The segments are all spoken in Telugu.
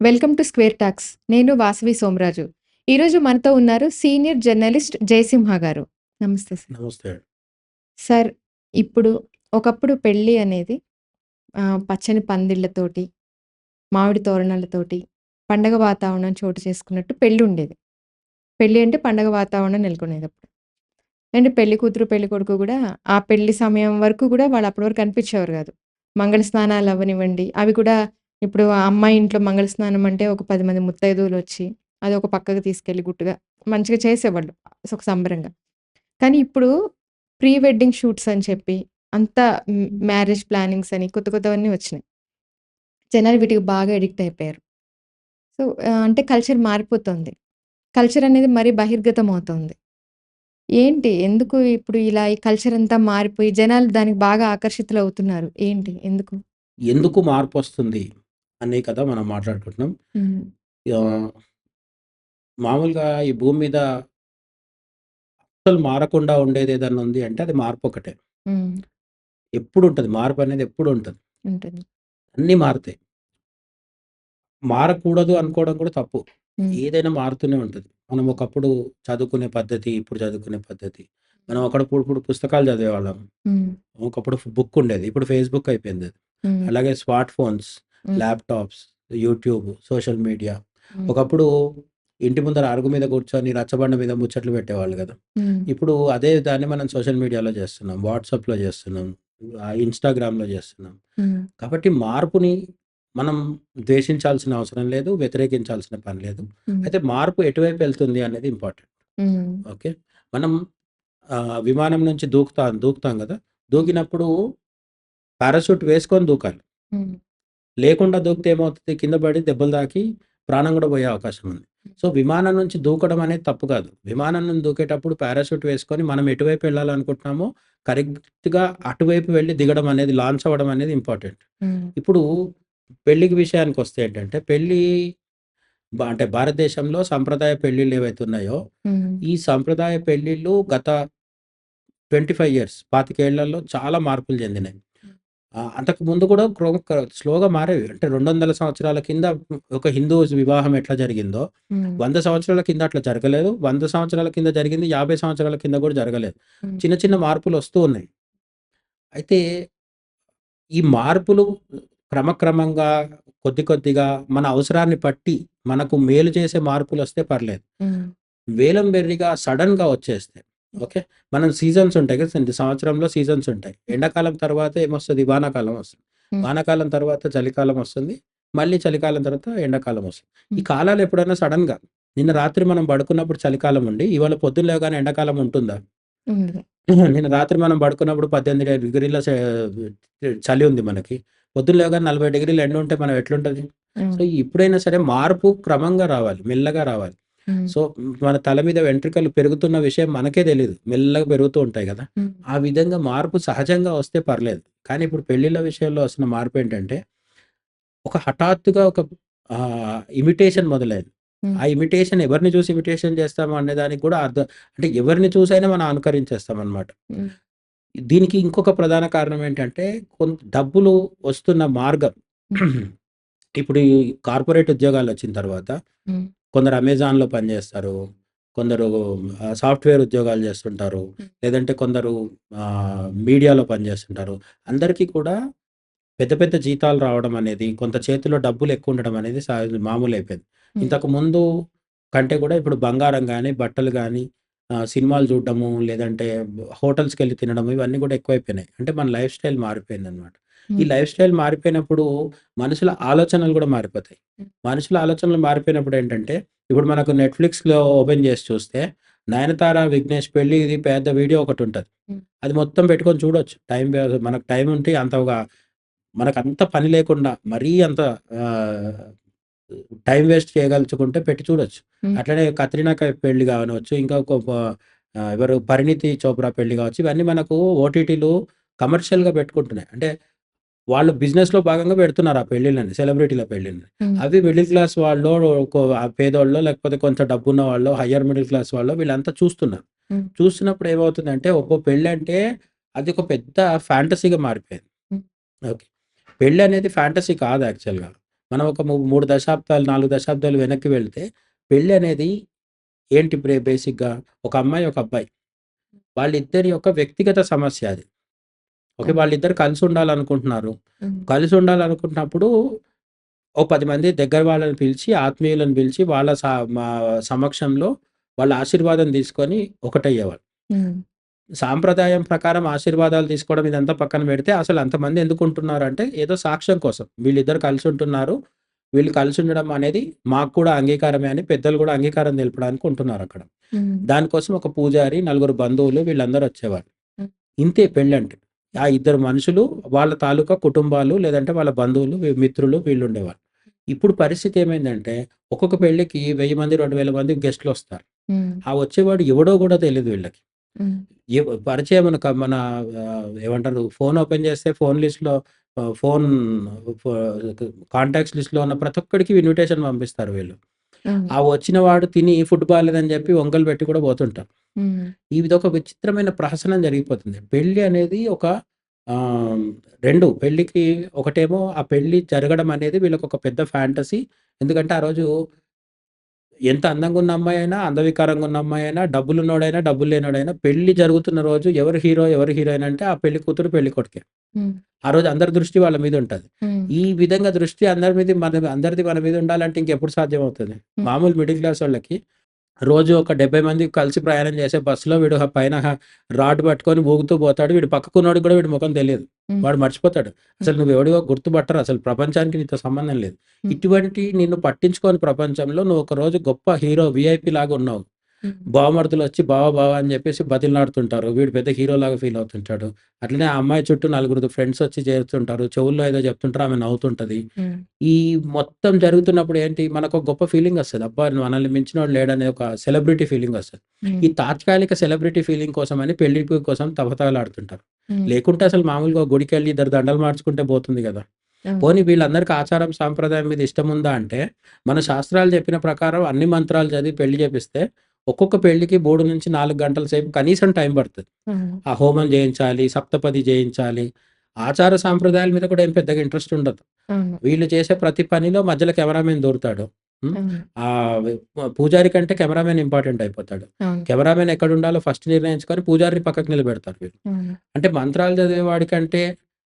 Welcome to square talks. నేను వాసవి సోమరాజు. ఈరోజు మనతో ఉన్నారు సీనియర్ జర్నలిస్ట్ జయసింహ గారు. నమస్తే సార్. నమస్తే సార్ ఇప్పుడు ఒకప్పుడు పెళ్ళి అనేది పచ్చని పందిళ్ళతోటి మామిడి తోరణాలతోటి పండగ వాతావరణం చోటు చేసుకున్నట్టు పెళ్ళి ఉండేది. పెళ్ళి అంటే పండగ వాతావరణం నెలకొనేది అప్పుడు అండ్ పెళ్ళి కూతురు పెళ్ళి కొడుకు కూడా ఆ పెళ్ళి సమయం వరకు కూడా వాళ్ళు అప్పటి వరకు కనిపించేవారు కాదు. మంగళ స్నానాలు అవ్వనివ్వండి అవి కూడా ఇప్పుడు ఆ అమ్మాయి ఇంట్లో మంగళ స్నానం అంటే ఒక పది మంది ముత్తైదువులు వచ్చి అది ఒక పక్కకు తీసుకెళ్ళి గుట్టుగా మంచిగా చేసేవాళ్ళు ఒక సంబరంగా. కానీ ఇప్పుడు ప్రీ వెడ్డింగ్ షూట్స్ అని చెప్పి అంతా మ్యారేజ్ ప్లానింగ్స్ అని కొత్త కొత్తవన్నీ వచ్చినాయి. జనాలు వీటికి బాగా ఎడిక్ట్ అయిపోయారు. సో అంటే కల్చర్ మారిపోతుంది. కల్చర్ అనేది మరీ బహిర్గతం అవుతుంది ఏంటి? ఎందుకు ఇప్పుడు ఇలా ఈ కల్చర్ అంతా మారిపోయి జనాలు దానికి బాగా ఆకర్షితులు అవుతున్నారు ఏంటి? ఎందుకు? ఎందుకు మార్పు వస్తుంది? అనే కదా మనం మాట్లాడుకుంటున్నాం. మామూలుగా ఈ భూమి మీద అసలు మారకుండా ఉండేది ఏదన్నా ఉంది అంటే అది మార్పు ఒకటే ఉమ్, ఎప్పుడు ఉంటుంది మార్పు అనేది ఎప్పుడు ఉంటుంది. అన్నీ మారుతాయి. మారకూడదు అనుకోవడం కూడా తప్పు. ఏదైనా మారుతూనే ఉంటుంది. మనం ఒకప్పుడు చదువుకునే పద్ధతి ఇప్పుడు చదువుకునే పద్ధతి. మనం ఒకప్పుడు ఇప్పుడు పుస్తకాలు చదివేవాళ్ళం. ఒకప్పుడు బుక్ ఉండేది. ఇప్పుడు ఫేస్బుక్ అయిపోయింది. అలాగే smart phones. Laptops YouTube social media. ఒకప్పుడు ఇంటి ముందర అరుగు మీద కూర్చొని రచ్చబండ మీద ముచ్చట్లు పెట్టేవాళ్ళు కదా. ఇప్పుడు అదే దాన్ని మనం సోషల్ మీడియాలో చేస్తున్నాం వాట్సాప్లో చేస్తున్నాం ఆ, ఇన్స్టాగ్రామ్లో చేస్తున్నాం. కాబట్టి మార్పుని మనం ద్వేషించాల్సిన అవసరం లేదు వ్యతిరేకించాల్సిన పని లేదు. అయితే మార్పు ఎటువైపు వెళ్తుంది అనేది ఇంపార్టెంట్. ఓకే? మనం విమానం నుంచి దూకుతా దూకుతాం కదా. దూకినప్పుడు పారాషూట్ వేసుకొని దూకాలి. లేకుండా దూకితే ఏమవుతుంది? కింద పడి దెబ్బలు తాకి ప్రాణం కూడా పోయే అవకాశం ఉంది. సో విమానం నుంచి దూకడం అనేది తప్పు కాదు. విమానం నుంచి దూకేటప్పుడు పారాషూట్ వేసుకొని మనం ఎటువైపు వెళ్ళాలనుకుంటున్నామో కరెక్ట్గా అటువైపు వెళ్ళి దిగడం అనేది లాంచ్ అవ్వడం అనేది ఇంపార్టెంట్. ఇప్పుడు పెళ్ళికి విషయానికి వస్తే ఏంటంటే పెళ్ళి బా- అంటే భారతదేశంలో సంప్రదాయ పెళ్ళిళ్ళు ఏవైతే ఉన్నాయో ఈ సంప్రదాయ పెళ్ళిళ్ళు గత ట్వంటీ ఫైవ్ ఇయర్స్ పాతికేళ్ళలో చాలా మార్పులు చెందినాయి అంతకు ముందు కూడా క్రో- క్ర- స్లోగా మారేవి. అంటే రెండు వందల సంవత్సరాల కింద ఒక హిందూ వివాహం ఎట్లా జరిగిందో వంద సంవత్సరాల కింద అట్లా జరగలేదు. వంద సంవత్సరాల కింద జరిగింది యాభై సంవత్సరాల కింద కూడా జరగలేదు. చిన్న చిన్న మార్పులు వస్తూ ఉన్నాయి. అయితే ఈ మార్పులు క్రమక్రమంగా కొద్ది కొద్దిగా మన అవసరాన్ని బట్టి మనకు మేలు చేసే మార్పులు వస్తే పర్లేదు. వేలం వెర్రిగా సడన్గా వచ్చేస్తే ఓకే? మనం సీజన్స్ ఉంటాయి కదా సంవత్సరంలో సీజన్స్ ఉంటాయి. ఎండాకాలం తర్వాత ఏమొస్తుంది? వానాకాలం వస్తుంది. వానాకాలం తర్వాత చలికాలం వస్తుంది. మళ్ళీ చలికాలం తర్వాత ఎండాకాలం వస్తుంది. ఈ. కాలాలు ఎప్పుడైనా సడన్గా నిన్న రాత్రి మనం పడుకున్నప్పుడు చలికాలం ఉండి ఇవాళ పొద్దున్న లేవగానే ఎండాకాలం ఉంటుందా. నిన్న రాత్రి మనం పడుకున్నప్పుడు పద్దెనిమిది డిగ్రీల చలి ఉంది మనకి. పొద్దున్న లేవగానే నలభై డిగ్రీలు ఎండ ఉంటే మనం ఎట్లుంటది? సో ఇప్పుడైనా సరే మార్పు క్రమంగా రావాలి. మెల్లగా రావాలి. సో మన తల మీద వెంట్రుకలు పెరుగుతున్న విషయం మనకే తెలియదు మెల్లగా పెరుగుతూ ఉంటాయి కదా. ఉమ్, ఆ విధంగా మార్పు సహజంగా వస్తే పర్లేదు. కానీ ఇప్పుడు పెళ్ళిళ్ళ విషయంలో వస్తున్న మార్పు ఏంటంటే ఒక హఠాత్తుగా ఒక ఇమిటేషన్ మొదలైంది. ఉమ్, ఆ ఇమిటేషన్ ఎవరిని చూసి ఇమిటేషన్ చేస్తాము అనే దానికి కూడా అర్థం అంటే ఎవరిని చూసైనా మనం అనుకరించేస్తాం అనమాట దీనికి ఇంకొక ప్రధాన కారణం ఏంటంటే కొంత డబ్బులు వస్తున్న మార్గం. ఇప్పుడు ఈ కార్పొరేట్ ఉద్యోగాలు వచ్చిన తర్వాత కొందరు అమెజాన్లో పనిచేస్తారు కొందరు సాఫ్ట్వేర్ ఉద్యోగాలు చేస్తుంటారు. లేదంటే కొందరు మీడియాలో పనిచేస్తుంటారు అందరికీ కూడా పెద్ద పెద్ద జీతాలు రావడం అనేది కొంత చేతిలో డబ్బులు ఎక్కువ ఉండడం అనేది మామూలు అయిపోయింది. ఇంతకు ముందు కంటే కూడా ఇప్పుడు బంగారం కానీ బట్టలు కానీ సినిమాలు చూడడము లేదంటే హోటల్స్కి వెళ్ళి తినడం ఇవన్నీ కూడా ఎక్కువైపోయినాయి. అంటే మన లైఫ్ స్టైల్ మారిపోయింది అనమాట ఈ లైఫ్ స్టైల్ మారిపోయినప్పుడు మనుషుల ఆలోచనలు కూడా మారిపోతాయి. మనుషుల ఆలోచనలు మారిపోయినప్పుడు ఏంటంటే ఇప్పుడు మనకు నెట్ఫ్లిక్స్లో ఓపెన్ చేసి చూస్తే నయనతార విఘ్నేష్ పెళ్ళి ఇది పెద్ద వీడియో ఒకటి ఉంటుంది. అది మొత్తం పెట్టుకొని చూడొచ్చు టైం మనకు టైం ఉంటే అంత ఒక మనకు అంత పని లేకుండా మరీ అంత టైం వేస్ట్ చేయగలుచుకుంటే పెట్టి చూడొచ్చు. అట్లనే కత్రినా పెళ్ళి కావచ్చు ఇంకా ఎవరు పరిణితి చోప్రా పెళ్ళి కావచ్చు ఇవన్నీ మనకు ఓటీటీలు కమర్షియల్గా పెట్టుకుంటున్నాయి అంటే వాళ్ళు business లో భాగంగా పెడుతున్నారు ఆ పెళ్ళిళ్ళని సెలబ్రిటీల పెళ్ళిళ్ళని. ఉమ్, అవి మిడిల్ క్లాస్ వాళ్ళు పేదోళ్ళు లేకపోతే కొంచెం డబ్బున్న వాళ్ళు హయ్యర్ మిడిల్ క్లాస్ వాళ్ళు వీళ్ళంతా చూస్తున్నారు. చూస్తున్నప్పుడు ఏమవుతుందంటే ఒక్కో పెళ్ళి అంటే అది ఒక పెద్ద ఫ్యాంటసీగా మారిపోయింది. ఓకే. పెళ్ళి అనేది ఫ్యాంటసీ కాదు యాక్చువల్గా మనం ఒక ము 3 దశాబ్దాలు, 4 దశాబ్దాలు వెనక్కి వెళ్తే పెళ్ళి అనేది ఏంటి బ్రే బేసిక్‌గా ఒక అమ్మాయి, ఒక అబ్బాయి. వాళ్ళిద్దరి యొక్క వ్యక్తిగత సమస్య అది. ఓకే. వాళ్ళిద్దరు కలిసి ఉండాలనుకుంటున్నారు. కలిసి ఉండాలనుకుంటున్నప్పుడు ఓ 10 మంది దగ్గర వాళ్ళని పిలిచి, ఆత్మీయులను పిలిచి వాళ్ళ సమక్షంలో వాళ్ళ ఆశీర్వాదం తీసుకొని ఒకటయ్యేవాళ్ళు. సాంప్రదాయం ప్రకారం ఆశీర్వాదాలు తీసుకోవడం ఇదంతా పక్కన పెడితే అసలు అంతమంది ఎందుకు ఉంటున్నారంటే ఏదో సాక్ష్యం కోసం. వీళ్ళిద్దరు కలిసి ఉంటున్నారు. వీళ్ళు కలిసి ఉండడం అనేది మాకు కూడా అంగీకారమే అని పెద్దలు కూడా అంగీకారం తెలపడానికి ఉంటున్నారక్కడ. హ్మ్. దానికోసం ఒక పూజారి, నలుగురు బంధువులు వీళ్ళందరూ వచ్చేవాళ్ళు. హ్మ్. ఇంతే పెళ్ళంటే. ఆ ఇద్దరు మనుషులు వాళ్ళ తాలూకా కుటుంబాలు లేదంటే వాళ్ళ బంధువులు, మిత్రులు వీళ్ళుండేవాళ్ళు. ఇప్పుడు పరిస్థితి ఏమైందంటే ఒక్కొక్క పెళ్ళికి 1000 మంది, 2000 మంది గెస్ట్‌లొస్తారు. హ్మ్. ఆ వచ్చేవాడు ఎవడో కూడా తెలీదు వీళ్ళకి. పరిచయం మన మన ఏమంటారు ఫోన్ ఓపెన్ చేస్తే ఫోన్ లిస్ట్‌లో ఫోన్ కాంటాక్ట్స్ లిస్ట్‌లో ఉన్న ప్రతి ఒక్కడికి ఇన్విటేషన్ పంపిస్తారు వీళ్ళు. ఆ వచ్చిన వాడు తిని ఫుడ్ బాలేదని చెప్పి వంకలు పెట్టి కూడా పోతుంటారు. హ్మ్. ఇదొక విచిత్రమైన ప్రహసనం జరిగిపోతుంది. పెళ్ళి అనేది ఒక 2 పెళ్ళికి ఒకటేమో ఆ పెళ్ళి జరగడం అనేది వీళ్ళకొక పెద్ద ఫ్యాంటసీ. ఎందుకంటే ఆ రోజు ఎంత అందంగా ఉన్న అమ్మాయైనా, అందవికారంగా ఉన్న అమ్మాయైనా, డబ్బులున్నోడైనా, డబ్బులు లేనోడైనా పెళ్ళి జరుగుతున్న రోజు ఎవరు హీరో, ఎవరు హీరోయిన్ అంటే ఆ పెళ్ళి కూతురు, పెళ్ళి కొడుకే. ఆ రోజు అందరి దృష్టి వాళ్ళ మీద ఉంటది. ఈ విధంగా దృష్టి అందరి మీద మన అందరిది మన మీద ఉండాలంటే ఇంకెప్పుడు సాధ్యమవుతది? హ్మ్. మామూలు మిడిల్ క్లాసోళ్ళకి రోజు ఒక 70 మంది కలిసి ప్రయాణం చేసే బస్సులో వీడు పైన రాడ్ పట్టుకొని ఊగుతూ పోతాడు. వీడు పక్కకున్నోడికి కూడా వీడి ముఖం. హ్మ్. వాడు మర్చిపోతాడు. అసలు నువ్వెవడివో గుర్తుపట్టరు అసలు ప్రపంచానికి నీతో సంబంధం లేదు. ఇటువంటి నిన్ను పట్టించుకోని ప్రపంచంలో నువ్వు ఒకరోజు గొప్ప హీరో వీఐపీ లాగా ఉన్నావు. హ్మ్. బావమరుదులొచ్చి బావ బావ అని చెప్పేసి బతిమలాడుతుంటారు. వీడు పెద్ద హీరోలాగా ఫీల్ అవుతుంటాడు. అట్లనే ఆ అమ్మాయి చుట్టూ నలుగురు ఫ్రెండ్స్ వచ్చి చేరుతుంటారు. చెవుల్లో ఏదో చెప్తుంటారు. ఆమె నవ్వుతుంటది. ఈ మొత్తం జరుగుతున్నప్పుడు ఏంటి మనకు గొప్ప ఫీలింగ్ వస్తది. అబ్బా! మనల్ని మించినోడు లేడనే ఒక సెలబ్రిటీ ఫీలింగ్ వస్తది. ఈ తాత్కాలిక సెలబ్రిటీ ఫీలింగ్ కోసమని పెళ్ళి కోసం తహతహలాడుతుంటారు. హ్మ్. లేకుంటే అసలు మామూలుగా ఒక గుడికెళ్ళి ఇద్దరు దండలు మార్చుకుంటే పోతుంది కదా! పోనీ వీళ్ళందరికీ ఆచారం, సాంప్రదాయం మీద ఇష్టముందా అంటే మన శాస్త్రాలు చెప్పిన ప్రకారం అన్ని మంత్రాలు చదివి పెళ్ళి చేపిస్తే ఒక్కొక్క పెళ్ళికి 3-4 గంటల సేపు కనీసం టైం పడతది. ఆ హోమం చేయించాలి, సప్తపది చేయించాలి. ఆచార సాంప్రదాయాల మీద కూడా ఏం పెద్దగా ఇంట్రెస్ట్ ఉండదు. వీళ్ళు చేసే ప్రతి పనిలో మధ్యలో కెమెరామెన్ దూరుతాడు. అవును. ఆహ్, పూజారి కంటే కెమెరామెన్ ఇంపార్టెంట్ అయిపోతాడు. కెమెరామెన్ ఎక్కడుండాలో ఫస్ట్ నిర్ణయించుకొని పూజారిని పక్కకు నిలబెడతారు వీళ్ళు. అంటే మంత్రాలు చదివేవాడి కంటే,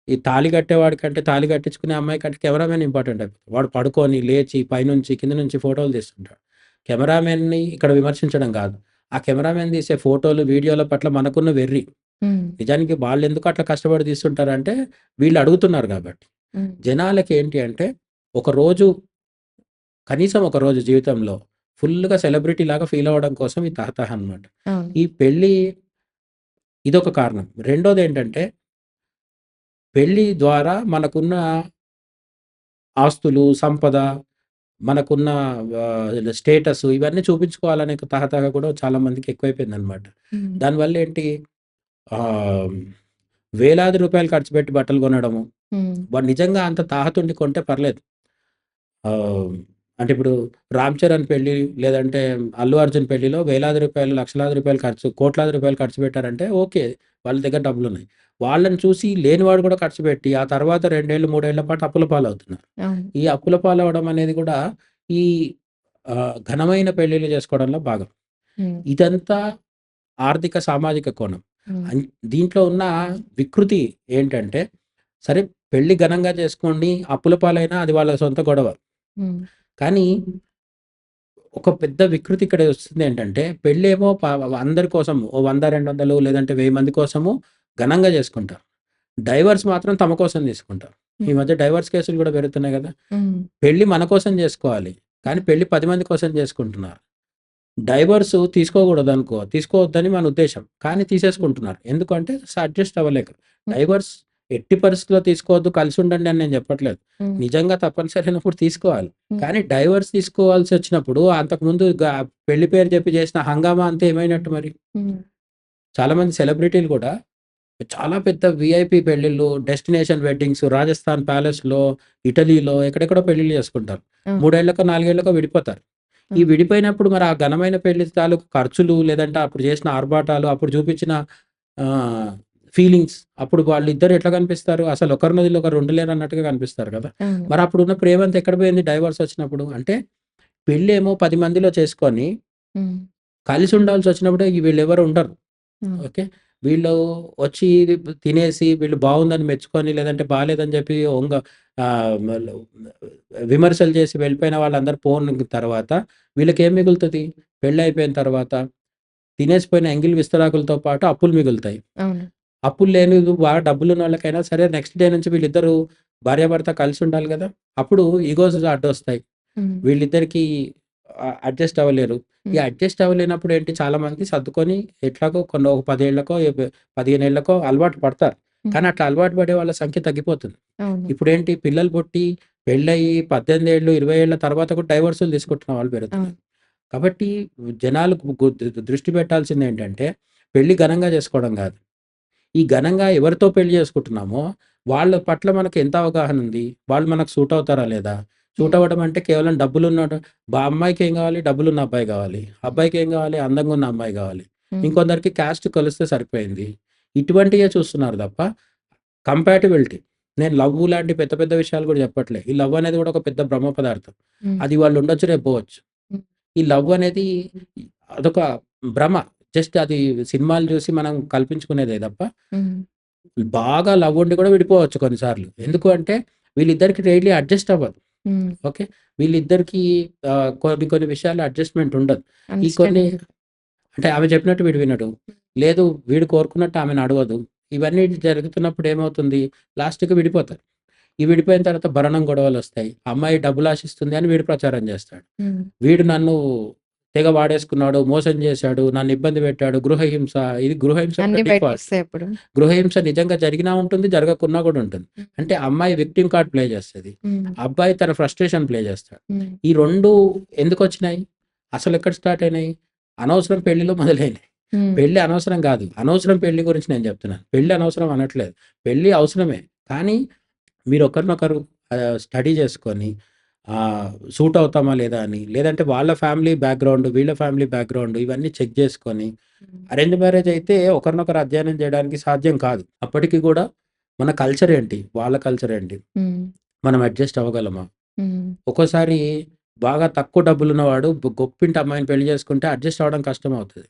ఈ తాళి కట్టేవాడి కంటే, తాళి కట్టించుకునే అమ్మాయి కంటే కెమెరామెన్ ఇంపార్టెంట్ అయిపోతాడు. వాడు పడుకొని, లేచి, పైనుంచి, కింద నుంచి ఫోటోలు తీస్తుంటాడు. కెమెరామెన్‌ని ఇక్కడ విమర్శించడం కాదు. ఆ కెమెరామెన్ తీసే ఫోటోలు, వీడియోల పట్ల మనకున్న వెర్రి. నిజానికి వాళ్ళెందుకు అట్లా కష్టపడి తీస్తుంటారంటే వీళ్ళు అడుగుతున్నారు కాబట్టి. జనాలకి ఏంటి అంటే ఒక రోజు కనీసం ఒక రోజు జీవితంలో ఫుల్‌గా సెలబ్రిటీ లాగా ఫీల్ అవ్వడం కోసం ఈ తహతహ అన్నమాట. అవును. ఈ పెళ్ళి ఇదొక కారణం. రెండోదేంటంటే పెళ్ళి ద్వారా మనకున్న ఆస్తులు, సంపద, మనకున్న స్టేటస్ ఇవన్నీ చూపించుకోవాలనే తహతహ కూడా చాలా మందికి ఎక్కువైపోయిందనమాట. హ్మ్. దానివల్ల ఏంటి వేలాది రూపాయలు ఖర్చు పెట్టి బట్టలు కొనడము. వాడు నిజంగా అంత తాహతుండి కొంటే పర్లేదు. అంటే ఇప్పుడు 'రామ్ చరణ్' పెళ్ళి లేదంటే 'అల్లు అర్జున్' పెళ్ళిలో వేలాది రూపాయలు, లక్షలాది రూపాయలు ఖర్చు కోట్లాది రూపాయలు ఖర్చు పెట్టారంటే ఓకే. వాళ్ళ దగ్గర డబ్బులున్నాయి. వాళ్ళని చూసి లేనివాడు కూడా ఖర్చు పెట్టి ఆ తర్వాత 2 ఏళ్ళు, 3 ఏళ్ళ పాటు అప్పుల పాలవుతున్నారు. ఈ అప్పుల పాలవ్వడం అనేది కూడా ఈ ఘనమైన పెళ్ళిళ్ళు చేసుకోవడంలో భాగం. ఇదంతా ఆర్థిక, సామాజిక కోణం. దీంట్లో ఉన్న వికృతి ఏంటంటే సరే పెళ్ళి ఘనంగా చేసుకోండి. అప్పుల పాలైనా అది వాళ్ళ సొంత గొడవ. కానీ ఒక పెద్ద వికృతి ఇక్కడ వస్తుందేంటంటే పెళ్ళేమో ప అందరి కోసం ఓ 100, 200 లేదంటే 1000 మంది కోసము ఘనంగా చేసుకుంటారు. డైవర్స్ మాత్రం తమ కోసం తీసుకుంటారు. ఈ. మధ్య డైవర్స్ కేసులు కూడా పెరుగుతున్నాయి కదా! పెళ్ళి మన కోసం చేసుకోవాలి. కానీ పెళ్ళి 10 మంది కోసం చేసుకుంటున్నారు. డైవర్స్ తీసుకోకూడదనుకో తీసుకోవద్దని మన ఉద్దేశ్యం. కానీ తీసేసుకుంటున్నారు. ఎందుకంటే అడ్జస్ట్ అవ్వలేక. డైవర్స్ ఎట్టి పరిస్థితిలో తీసుకోవద్దు, కలిసి ఉండండి అని నేను చెప్పట్లేదు. నిజంగా తప్పనిసరి అయినప్పుడు తీసుకోవాలి. కానీ డైవర్స్ తీసుకోవాల్సి వచ్చినప్పుడు అంతకుముందు పెళ్ళి పేరు చెప్పి చేసిన హంగామా అంతా ఏమైనట్టు మరి? హ్మ్. చాలామంది సెలబ్రిటీలు కూడా చాలా పెద్ద వీఐపీ పెళ్ళిళ్ళు, డెస్టినేషన్ వెడ్డింగ్స్ రాజస్థాన్ ప్యాలెస్‌లో, ఇటలీలో ఎక్కడెక్కడో పెళ్ళిళ్ళు చేసుకుంటారు. అవును. 3 ఏళ్ళకో, 4 ఏళ్ళకో విడిపోతారు. ఈ. విడిపోయినప్పుడు మరి ఆ ఘనమైన పెళ్ళి తాలూకు ఖర్చులు లేదంటే అప్పుడు చేసిన ఆర్భాటాలు, అప్పుడు చూపించిన ఫీలింగ్స్ అప్పుడు వాళ్ళిద్దరు ఎట్లా కనిపిస్తారు? అసలు ఒకరి నదిలో ఒకరు ఉండలేరు అన్నట్టుగా కనిపిస్తారు కదా. మరి అప్పుడు ఉన్న ప్రేమ అంతా ఎక్కడ పోయింది? డైవర్స్ వచ్చినప్పుడు. అంటే పెళ్ళి ఏమో పది మందిలో చేసుకొని. కలిసి ఉండాల్సి వచ్చినప్పుడు వీళ్ళు ఎవరు ఉండరు. ఓకే? వీళ్ళు వచ్చి తినేసి వీళ్ళు బాగుందని మెచ్చుకొని లేదంటే బాగాలేదని చెప్పి ఒంగ విమర్శలు చేసి వెళ్ళిపోయిన వాళ్ళందరూ పోయిన తర్వాత వీళ్ళకి ఏం మిగులుతుంది? పెళ్ళి అయిపోయిన తర్వాత తినేసిపోయిన ఎంగిల్ విస్తరాకులతో పాటు అప్పులు మిగులుతాయి. అప్పులు లేని బాగా డబ్బులు ఉన్న వాళ్ళకైనా సరే నెక్స్ట్ డే నుంచి వీళ్ళిద్దరు భార్యాభర్త కలిసి ఉండాలి కదా అప్పుడు ఈగోస్ అడ్డు వస్తాయి హ్మ్. వీళ్ళిద్దరికి అడ్జస్ట్ అవ్వలేరు ఈ. అడ్జస్ట్ అవ్వలేనప్పుడు ఏంటి చాలా మంది సర్దుకొని ఎట్లాగో కొన్ని ఒక పదేళ్ళకో పదిహేను ఏళ్ళకో అలవాటు పడతారు. కానీ అట్లా అలవాటు పడే వాళ్ళ సంఖ్య తగ్గిపోతుంది. ఇప్పుడు ఏంటి పిల్లలు పుట్టి పెళ్ళయి పద్దెనిమిది ఏళ్ళు ఇరవై ఏళ్ళ తర్వాత కూడా డైవర్సులు తీసుకుంటున్న వాళ్ళు పెరుగుతున్నారు. కాబట్టి జనాలు గు- గు- దృష్టి పెట్టాల్సింది ఏంటంటే పెళ్ళి ఘనంగా చేసుకోవడం కాదు ఈ ఘనంగా ఎవరితో పెళ్ళి చేసుకుంటున్నామో వాళ్ళ పట్ల మనకు ఎంత అవగాహన ఉంది? వాళ్ళు మనకు సూట్ అవుతారా లేదా? సూట్. అవ్వడం అంటే కేవలం డబ్బులు ఉన్న బా అమ్మాయికి ఏం కావాలి? డబ్బులు ఉన్న అబ్బాయి కావాలి. అబ్బాయికి ఏం కావాలి? అందంగా ఉన్న అమ్మాయి కావాలి. ఇంకొందరికి క్యాస్ట్ కలిస్తే సరిపోయింది. ఇటువంటివే చూస్తున్నారు తప్ప కంపాటిబిలిటీ. నేను లవ్ లాంటి పెద్ద పెద్ద విషయాలు కూడా చెప్పట్లే. ఈ లవ్ అనేది కూడా ఒక పెద్ద బ్రహ్మ పదార్థం. అది వాళ్ళు ఉండొచ్చు రేపు పోవచ్చు. ఈ లవ్ అనేది అదొక భ్రమ. జస్ట్ అది సినిమాలు చూసి మనం కల్పించుకునేదే తప్ప. బాగా లవ్ ఉండి కూడా విడిపోవచ్చు కొన్నిసార్లు. ఎందుకు అంటే వీళ్ళిద్దరికి డైలీ అడ్జస్ట్ అవ్వదు. ఓకే? వీళ్ళిద్దరికి కొన్ని కొన్ని విషయాలు అడ్జస్ట్మెంట్ ఉండదు. ఈ కొన్ని. అంటే ఆమె చెప్పినట్టు వీడు వినడు. లేదు వీడు కోరుకున్నట్టు ఆమెను అడగదు. ఇవన్నీ జరుగుతున్నప్పుడు ఏమవుతుంది? లాస్ట్కి విడిపోతారు. ఈ విడిపోయిన తర్వాత భరణం గొడవలు వస్తాయి అమ్మాయి డబ్బులు ఆశిస్తుంది అని వీడు ప్రచారం చేస్తాడు. వీడు నన్ను తెగ వాడేసుకున్నాడు మోసం చేశాడు నన్ను ఇబ్బంది పెట్టాడు గృహహింస ఇది గృహహింస. గృహహింస నిజంగా జరిగినా ఉంటుంది జరగకున్నా కూడా ఉంటుంది. అంటే అమ్మాయి విక్టిమ్ కార్డ్ ప్లే చేస్తుంది. అబ్బాయి తన ఫ్రస్ట్రేషన్ ప్లే చేస్తాడు. ఈ రెండు ఎందుకు వచ్చినాయి? అసలు ఎక్కడ స్టార్ట్ అయినాయి? అనవసరం పెళ్ళిలో మొదలైనాయి. పెళ్ళి అనవసరం కాదు. అనవసరం పెళ్ళి గురించి నేను చెప్తున్నాను. పెళ్ళి అనవసరం అనట్లేదు. పెళ్ళి అవసరమే. కానీ మీరు ఒకరినొకరు స్టడీ చేసుకొని సూట్ అవుతామా లేదా అని లేదంటే వాళ్ళ ఫ్యామిలీ బ్యాక్గ్రౌండ్ వీళ్ళ ఫ్యామిలీ బ్యాక్గ్రౌండ్ ఇవన్నీ చెక్ చేసుకొని. అరేంజ్ మ్యారేజ్ అయితే ఒకరినొకరు అధ్యయనం చేయడానికి సాధ్యం కాదు అప్పటికి కూడా మన కల్చర్ ఏంటి వాళ్ళ కల్చర్ ఏంటి. మనం అడ్జస్ట్ అవ్వగలమా. ఒక్కోసారి బాగా తక్కువ డబ్బులు ఉన్నవాడు గొప్పింటి అమ్మాయిని పెళ్ళి చేసుకుంటే అడ్జస్ట్ అవ్వడం కష్టం అవుతుంది.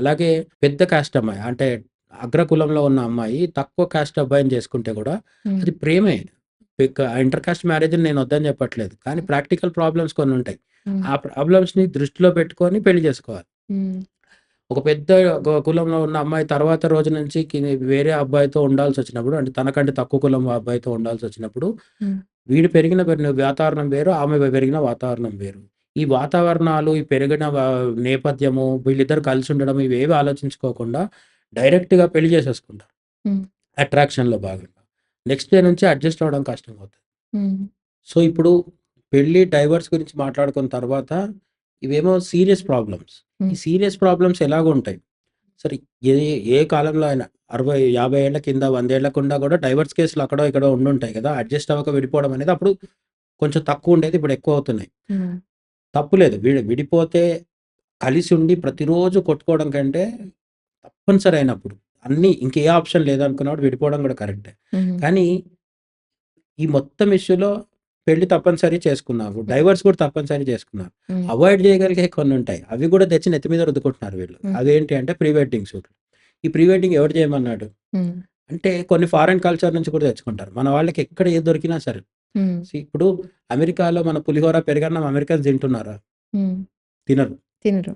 అలాగే పెద్ద కాస్ట్ అమ్మాయి అంటే అగ్రకులంలో ఉన్న అమ్మాయి తక్కువ కాస్ట్ అబ్బాయిని చేసుకుంటే కూడా. అది ప్రేమే ఇంటర్ కాస్ట్ మ్యారేజ్ నేను వద్దని చెప్పట్లేదు కానీ ప్రాక్టికల్ ప్రాబ్లమ్స్ కొన్ని ఉంటాయి. ఆ ప్రాబ్లమ్స్ని దృష్టిలో పెట్టుకొని పెళ్ళి చేసుకోవాలి. ఒక పెద్ద కులంలో ఉన్న అమ్మాయి తర్వాత రోజు నుంచి వేరే అబ్బాయితో ఉండాల్సి వచ్చినప్పుడు అంటే తనకంటే తక్కువ కులం అబ్బాయితో ఉండాల్సి వచ్చినప్పుడు. వీడు పెరిగిన వాతావరణం వేరు ఆమె పెరిగిన వాతావరణం వేరు ఈ వాతావరణాలు ఈ పెరిగిన నేపథ్యము వీళ్ళిద్దరు కలిసి ఉండడం ఇవేవి ఆలోచించుకోకుండా డైరెక్ట్గా పెళ్ళి చేసేసుకుంటారు. అట్రాక్షన్లో భాగంగా నెక్స్ట్ డే నుంచి అడ్జస్ట్ అవ్వడం కష్టం అవుతుంది. సో ఇప్పుడు పెళ్ళి డైవర్స్ గురించి మాట్లాడుకున్న తర్వాత ఇవేమో సీరియస్ ప్రాబ్లమ్స్ ఈ. సీరియస్ ప్రాబ్లమ్స్ ఎలాగ ఉంటాయి సరే ఏ ఏ కాలంలో అయినా అరవై యాభై ఏళ్ళ కింద వంద ఏళ్ళ కింద కూడా డైవర్స్ కేసులు అక్కడో ఇక్కడో ఉండుంటాయి కదా అడ్జస్ట్ అవ్వక విడిపోవడం అనేది అప్పుడు కొంచెం తక్కువ ఉండేది ఇప్పుడు ఎక్కువ అవుతున్నాయి. తప్పులేదు విడి విడిపోతే కలిసి ఉండి ప్రతిరోజు కొట్టుకోవడం కంటే తప్పనిసరి అయినప్పుడు అన్నీ ఇంకే ఆప్షన్ లేదనుకున్నప్పుడు విడిపోవడం కూడా కరెక్టే. కానీ ఈ మొత్తం ఇష్యూలో పెళ్ళి తప్పనిసరి చేసుకున్నావు డైవర్స్ కూడా తప్పనిసరి చేసుకున్నారు. అవాయిడ్ చేయగలిగే కొన్ని ఉంటాయి అవి కూడా తెచ్చి నెత్తి మీద రుద్దుకుంటున్నారు వీళ్ళు. అవేంటి అంటే ప్రీ వెడ్డింగ్ షూట్లు ఈ ప్రీ వెడ్డింగ్ ఎవరు చేయమన్నాడు. అంటే కొన్ని ఫారెన్ కల్చర్ నుంచి కూడా తెచ్చుకుంటారు మన వాళ్ళకి ఎక్కడ ఏది దొరికినా సరే ఇప్పుడు అమెరికాలో మన పులిహోర పెరగన్నం అమెరికన్స్ తింటున్నారా. తినరు తినరు.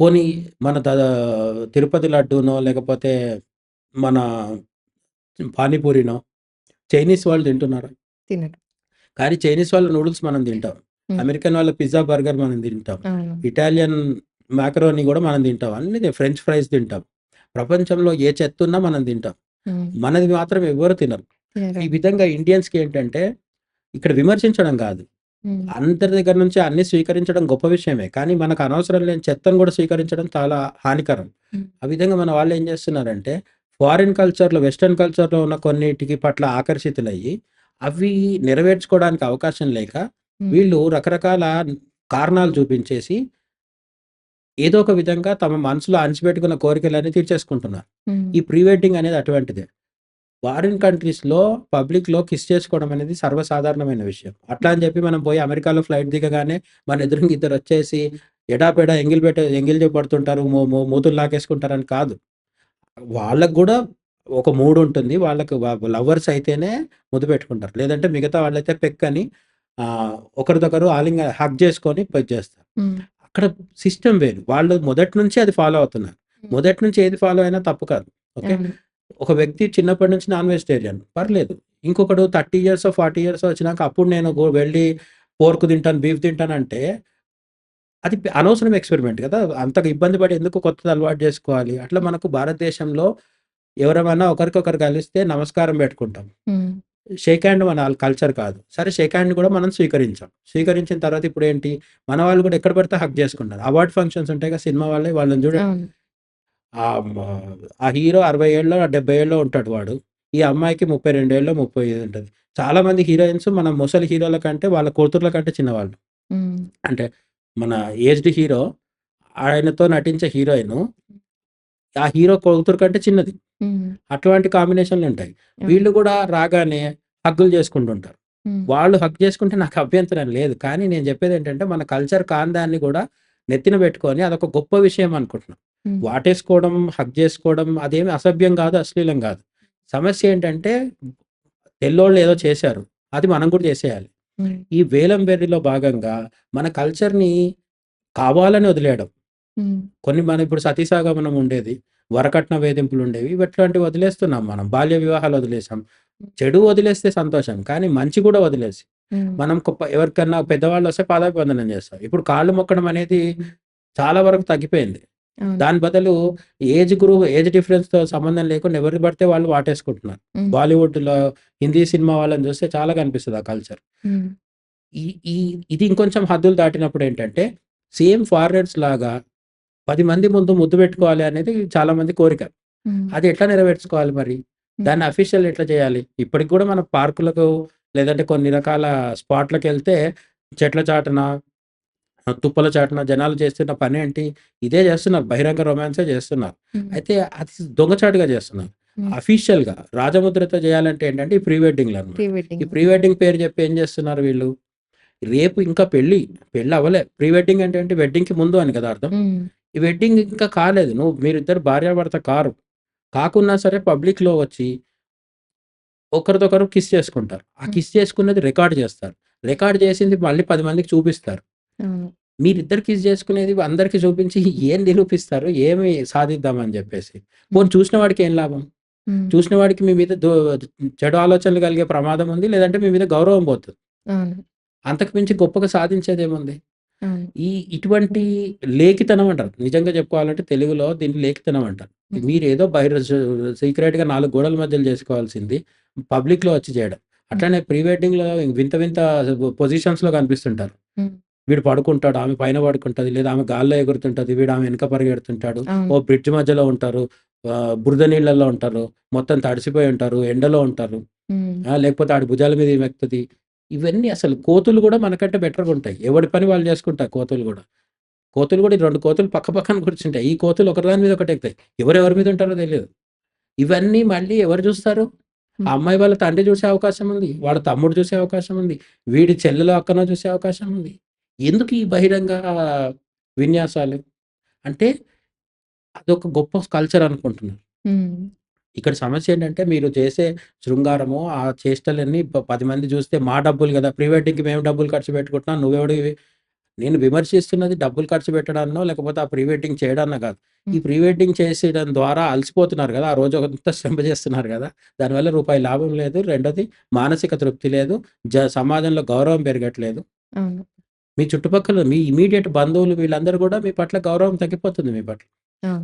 పోనీ మన ద- తిరుపతి లడ్డూనో లేకపోతే మన పానీపూరినో చైనీస్ వాళ్ళు తింటున్నారా తినరు. కానీ చైనీస్ వాళ్ళ నూడిల్స్ మనం తింటాం. అమెరికన్ వాళ్ళ పిజ్జా బర్గర్ మనం తింటాం. ఇటాలియన్ మ్యాకరోని కూడా మనం తింటాం అన్ని ఫ్రెంచ్ ఫ్రైస్ తింటాం ప్రపంచంలో ఏ చెత్త ఉన్నా మనం తింటాం. మనది మాత్రం ఎవరు తినరు. ఈ విధంగా ఇండియన్స్కి ఏంటంటే ఇక్కడ విమర్శించడం కాదు. అందరి దగ్గర నుంచి అన్ని స్వీకరించడం గొప్ప విషయమే కానీ మనకు అనవసరం లేని చెత్తను కూడా స్వీకరించడం చాలా హానికరం. ఆ విధంగా మన వాళ్ళు ఏం చేస్తున్నారంటే ఫారిన్ కల్చర్లో వెస్టర్న్ కల్చర్లో ఉన్న కొన్నిటికి పట్ల ఆకర్షితులయ్యి అవి నెరవేర్చుకోవడానికి అవకాశం లేక. వీళ్ళు రకరకాల కారణాలు చూపించేసి ఏదో ఒక విధంగా తమ మనసులో అణిచిపెట్టుకున్న కోరికలన్నీ తీర్చేసుకుంటున్నారు. ఈ ప్రీ వెడ్డింగ్ అనేది అటువంటిదే. ఫారిన్ కంట్రీస్‌లో పబ్లిక్‌లో కిస్ చేసుకోవడం అనేది సర్వసాధారణమైన విషయం. అట్లా అని చెప్పి మనం పోయి అమెరికాలో ఫ్లైట్ దిగగానే మన ఎదురుంగా ఇద్దరొచ్చేసి ఎడాపెడా ఎంగిలి పెట్టే ఎంగిలి పడుతుంటారు. మూ మూ మూతులు లాగేసుకుంటారని కాదు. వాళ్ళకి గూడా ఒక మూడ్ ఉంటుంది. వాళ్ళకి లవర్స్ అయితేనే ముద్దు పెట్టుకుంటారు. లేదంటే మిగతా వాళ్ళైతే పెక్కని ఒకరిదొకరు ఆలింగ హగ్ చేసుకొని చేస్తారు. అక్కడ సిస్టమ్ వేరు. వాళ్ళు మొదటి నుంచి అది ఫాలో అవుతున్నారు. మొదటి నుంచి ఏది ఫాలో అయినా తప్పు కాదు. ఓకే. ఒక వ్యక్తి చిన్నప్పటి నుంచి నాన్ వెజిటేరియన్ పర్లేదు. ఇంకొకడు 30 ఇయర్సో, 40 ఇయర్సో వచ్చినాక అప్పుడు నేను వెళ్ళి పోర్క్ తింటాను, బీఫ్ తింటానంటే అది పె అనవసరం ఎక్స్‌పెరిమెంట్ గదా! అంతగా ఇబ్బంది పడి ఎందుకు కొత్తది అలవాటు జేసుకోవాలి? అట్లా మనకు భారతదేశంలో ఎవరేమన్నా ఒకరికొకరు కలిస్తే నమస్కారం పెట్టుకుంటాం. షేక్ హ్యాండ్ మన కల్చర్ కాదు. సరే షేక్ హ్యాండ్‌ని కూడా మనం స్వీకరించాం. స్వీకరించిన తర్వాత ఇప్పుడేంటి? మన వాళ్ళు కూడా ఎక్కడ పడితే హగ్ చేసుకుంటారు. అవార్డ్ ఫంక్షన్స్ ఉంటాయి కదా! సినిమా వాళ్ళయి వాళ్ళని చూడండి. ఆ హీరో 60 ఏళ్ళో, 70 ఏళ్ళో ఉంటాడు వాడు. ఈ అమ్మాయికి 32 ఏళ్ళో, 35 ఉంటది. చాలా మంది హీరోయిన్స్ మన ముసలి హీరోల కంటే వాళ్ళ కూతుర్ల కంటే చిన్నవాళ్ళు. అంటే మన ఏజ్డ్ హీరో ఆయనతో నటించే హీరోయిను ఆ హీరో కూతురు కంటే చిన్నది. అటువంటి కాంబినేషన్‌లుంటాయి. అవును. వీళ్ళు కూడా రాగానే హగ్గులు చేసుకుంటుంటారు. వాళ్ళు హగ్ చేసుకుంటే నాకు అభ్యంతరం లేదు. కానీ నేను చెప్పేదేంటంటే మన కల్చర్ కాని దాన్ని కూడా నెత్తిన పెట్టుకొని అదొక గొప్ప విషయం అనుకుంటున్నాం. వాటేసుకోవడం, హగ్ చేసుకోవడం అదేమి అసభ్యం కాదు, అశ్లీలం కాదు. సమస్య ఏంటంటే తెల్లోళ్ళు ఏదో చేశారు. అది మనం కూడా చేసేయాలి. ఈ వేలం వెర్రిలో భాగంగా మన కల్చర్‌ని కావాలని వదిలేయడం. కొన్ని మన ఇప్పుడు సతీసహగమనం ఉండేది. వరకట్న వేధింపులు ఉండేవి. ఇవి ఇట్లాంటివి వదిలేస్తున్నాం మనం. బాల్య వివాహాలు వదిలేసాం. చెడు వదిలేస్తే సంతోషం. కానీ మంచి కూడా వదిలేసి. మనం ఎవరికన్నా పెద్దవాళ్ళొస్తే పాదాభివందనం చేస్తాం. ఇప్పుడు కాళ్ళు మొక్కడం అనేది చాలా వరకు తగ్గిపోయింది. దాని బదులు ఏజ్ గ్రూ ఏజ్ డిఫరెన్స్‌తో సంబంధం లేకుండా ఎవరిది పడితే వాళ్ళు వాటేసుకుంటున్నారు. హ్మ్. బాలీవుడ్‌లో హిందీ సినిమా వాళ్ళని చూస్తే చాలా కనిపిస్తది ఆ కల్చర్. ఈ ఈ ఇది ఇంకొంచెం హద్దులు దాటినప్పుడు ఏంటంటే సేమ్ ఫారినర్స్ లాగా 10 మంది ముందు ముద్దు పెట్టుకోవాలి అనేది చాలా మంది కోరిక. అది ఎట్లా నెరవేర్చుకోవాలి మరి? దాన్ని అఫీషియల్ ఎట్లా చేయాలి? ఇప్పటికి కూడా మన పార్కులకు లేదంటే కొన్ని రకాల స్పాట్‌లకెళ్తే చెట్ల చాటున, తుప్పల చాటున జనాలు చేస్తున్న పనేంటి? ఇదే చేస్తున్నారు. బహిరంగ రొమాన్సే చేస్తున్నారు. అయితే అది దొంగచాటుగా చేస్తున్నారు. హ్మ్. అఫీషియల్‌గా రాజముద్రతో చేయాలంటే ఏంటంటే ఈ ప్రీ. ప్రీ ఈ వెడ్డింగ్. ప్రీ వెడ్డింగ్ పేరు చెప్పి ఏం చేస్తున్నారు వీళ్ళు? రేపు ఇంకా పెళ్ళి. పెళ్ళి అవ్వలే. ప్రీ వెడ్డింగ్ అంటే ఏంటి? వెడ్డింగ్‌కి ముందు అని కదా అర్థం. ఈ వెడ్డింగ్ ఇంకా కాలేదు. నువ్వు మీరిద్దరు భార్యాభర్త కారు. కాకున్నా సరే పబ్లిక్‌లో వచ్చి ఒకరిదొకరు కిస్ చేసుకుంటారు. ఆ. కిస్ చేసుకున్నది రికార్డ్ చేస్తారు. రికార్డ్ చేసింది మళ్ళీ 10 మందికి చూపిస్తారు. అవును. మీరిద్దరు కిస్ చేసుకునేది అందరికి చూపించి ఏం నిరూపిస్తారు? ఏమి సాధిద్దామని చెప్పేసి. పోనీ చూసిన వాడికి ఏం లాభం? చూసిన వాడికి మీ మీద దో చెడు ఆలోచనలు కలిగే ప్రమాదం ఉంది. లేదంటే మీ మీద గౌరవం పోతది. అవును. అంతకు మించి గొప్పగా సాధించేదేముంది? అవును. ఈ ఇటువంటి లేఖితనం అంటారు. నిజంగా చెప్పుకోవాలంటే తెలుగులో దీన్ని లేఖితనం అంటారు. హ్మ్. మీరేదో బహిర స సీక్రెట్‌గా 4 గోడల మధ్యలో చేసుకోవాల్సింది పబ్లిక్‌లో వచ్చి చేయడం. అట్లనే ప్రీ వెడ్డింగ్‌లో వింత వింత పొజిషన్స్‌లో కనిపిస్తుంటారు. హ్మ్. వీడు పడుకుంటాడు. ఆమె పైన పడుకుంటది. లేదా ఆమె గాల్లో ఎగురుతుంటది. వీడు ఆమె వెనక పరిగెడుతుంటాడు. ఓ. బ్రిడ్జ్ మధ్యలో ఉంటారు. బురద నీళ్ళల్లో ఉంటారు. మొత్తం తడిసిపోయి ఉంటారు. ఎండలో ఉంటారు. లేకపోతే ఆడి భుజాల మీద ఈమె ఎక్కుతది. ఇవన్నీ అసలు కోతులు కూడా మనకంటే బెటర్‌గా ఉంటాయి. ఎవడి పని వాళ్ళు చేసుకుంటాయి కోతులు కూడా. కోతులు కూడా ఈ 2 కోతులు పక్క పక్కన కూర్చుంటాయి. ఈ కోతులు ఒకదాని మీద ఒకటి ఎక్కుతాయి. ఎవరెవరి మీద ఉంటారో తెలీదు. ఇవన్నీ మళ్ళీ ఎవరు చూస్తారు? ఆ. అమ్మాయి వాళ్ళ తండ్రి చూసే అవకాశం ఉంది. వాళ్ళ తమ్ముడు చూసే అవకాశం ఉంది. వీడి చెల్లెలో, అక్కనో చూసే అవకాశం ఉంది. ఎందుకు ఈ బహిరంగ విన్యాసాలు? అంటే అదొక గొప్ప కల్చర్ అనుకుంటున్నారు. ఇక్కడ సమస్య ఏంటంటే మీరు చేసే శృంగారము, ఆ చేష్టలన్నీ ప 10 మంది చూస్తే మా డబ్బులు గదా! ప్రీ వెడ్డింగ్‌కి మేము డబ్బులు ఖర్చు పెట్టుకుంటున్నాం. నువ్వెవడివి? నేను విమర్శిస్తున్నది డబ్బులు ఖర్చు పెట్టడాన్నో, లేకపోతే ఆ ప్రీ వెడ్డింగ్ చేయడాన్నో కాదు. ఈ. ప్రీ వెడ్డింగ్ చేసేయడం ద్వారా అలసిపోతున్నారు గదా! ఆ రోజంతా శ్రమ చేస్తున్నారు గదా! దానివల్ల రూపాయి లాభం లేదు. రెండోది మానసిక తృప్తి లేదు. జ సమాజంలో గౌరవం పెరగట్లేదు. మీ చుట్టుపక్కల మీ ఇమ్మీడియేట్ బంధువులు వీళ్ళందరూ గూడా మీ పట్ల గౌరవం తగ్గిపోతుంది మీ పట్ల.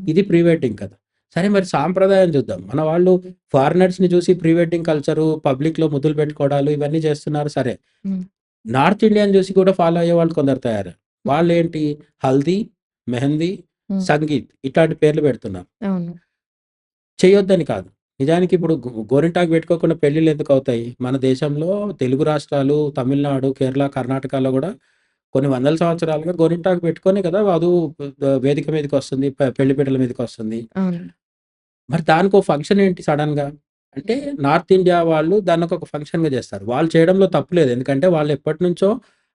ఇది ప్రీ వెడ్డింగ్ కథ. సరే మరి సాంప్రదాయం చూద్దాం. మన వాళ్ళు ఫారినర్స్‌ని చూసి ప్రీ వెడ్డింగ్ కల్చరు, పబ్లిక్‌లో ముద్దులు పెట్టుకోవడాలు ఇవన్నీ చేస్తున్నారు సరే. నార్త్ ఇండియన్ చూసి కూడా ఫాలో అయ్యేవాళ్ళు కొందరు తయారయ్యారు. హ్మ్. వాళ్ళేంటి హల్దీ, మెహందీ. సంగీత్ ఇట్లాంటి పేర్లు పెడుతున్నారు. చేయొద్దని కాదు. నిజానికి ఇప్పుడు గోరింటాకు పెట్టుకోకుండా పెళ్ళిళ్ళు ఎందుకవుతాయి? మన దేశంలో తెలుగు రాష్ట్రాలు, తమిళనాడు, కేరళ, కర్ణాటకలో గూడా కొన్ని వందల సంవత్సరాలుగా గోరింటాకు పెట్టుకొని కదా ఆహ్, వేదిక మీదకొస్తుంది. పె పెళ్ళి పీటల మీదకొస్తుంది. అవును. మరి దానికో ఫంక్షన్ ఏంటి సడెన్‌గా? అంటే నార్త్ ఇండియా వాళ్ళు దాన్నొక ఫంక్షన్‌గా చేస్తారు. వాళ్ళు చేయడంలో తప్పు లేదు. ఎందుకంటే వాళ్ళు ఎప్పటినుంచో